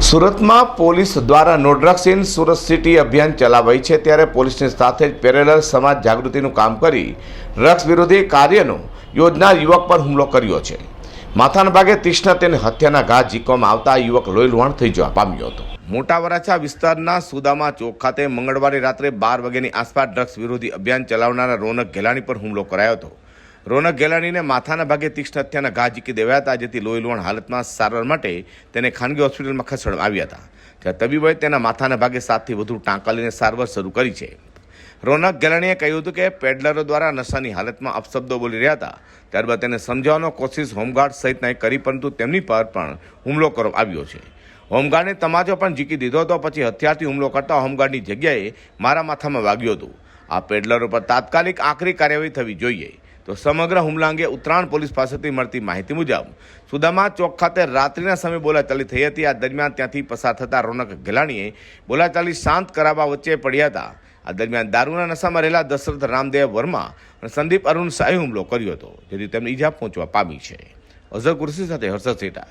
સુરતમાં પોલીસ દ્વારા no drugs in Surat city અભિયાન ચલાવાય છે ત્યારે પોલીસની સાથે જ પેરેલલ સમાજ જાગૃતિનું કામ કરી ડ્રગ્સ વિરોધી કાર્યનું યોજનાર યુવક પર હુમલો કર્યો છે. માથાના ભાગે તીક્ષ્ણ તેને હત્યાના ઘા ઝીકવામાં આવતા યુવક લોહી લુહાણ થઈ જવા પામ્યો હતો. મોટા વરાછા વિસ્તારના સુદામા ચોક ખાતે મંગળવારે રાત્રે બાર વાગ્યાની આસપાસ ડ્રગ્સ વિરોધી અભિયાન ચલાવનારા રોનક ગેલાણી પર હુમલો કરાયો હતો. રોનક ગેલાણીને માથાના ભાગે તીક્ષ્ણ હત્યાના ઘા ઝીકી દેવાયા હતા, જેથી લોહી લોહણ હાલતમાં સારવાર માટે તેને ખાનગી હોસ્પિટલમાં ખસેડવામાં આવ્યા હતા. જ્યાં તબીબોએ તેના માથાના ભાગે સાતથી વધુ ટાંકા લઈને સારવાર શરૂ કરી છે. રોનક ગેલાણીએ કહ્યું હતું કે પેડલરો દ્વારા નશાની હાલતમાં અપશબ્દો બોલી રહ્યા હતા. ત્યારબાદ તેને સમજાવવાનો કોશિશ હોમગાર્ડ સહિતનાએ કરી, પરંતુ તેમની પર પણ હુમલો કરવામાં આવ્યો છે. હોમગાર્ડને તમાચો પણ જીકી દીધો હતો, પછી હથિયારથી હુમલો કરતા હોમગાર્ડની જગ્યાએ મારા માથામાં વાગ્યું હતું. આ પેડલર ઉપર તાત્કાલિક આખરી કાર્યવાહી થવી જોઈએ. તો સમગ્ર હુમલા અંગે ઉત્તરાયણ પોલીસ પાસેથી મળતી માહિતી મુજબ, સુદામા ચોક ખાતે રાત્રિના સમયે બોલાચાલી થઈ હતી. આ દરમિયાન ત્યાંથી પસાર થતા રોનક ગેલાણીએ બોલાચાલી શાંત કરાવવા વચ્ચે પડ્યા હતા. આ દરમિયાન દારૂના નશામાં રહેલા દશરથ રામદેવ વર્મા અને સંદીપ અરુણ શાહે હુમલો કર્યો હતો, જેથી તેમને ઈજા પહોંચવા પામી છે. અઝર કુરશી સાથે હર્ષદ સેટા.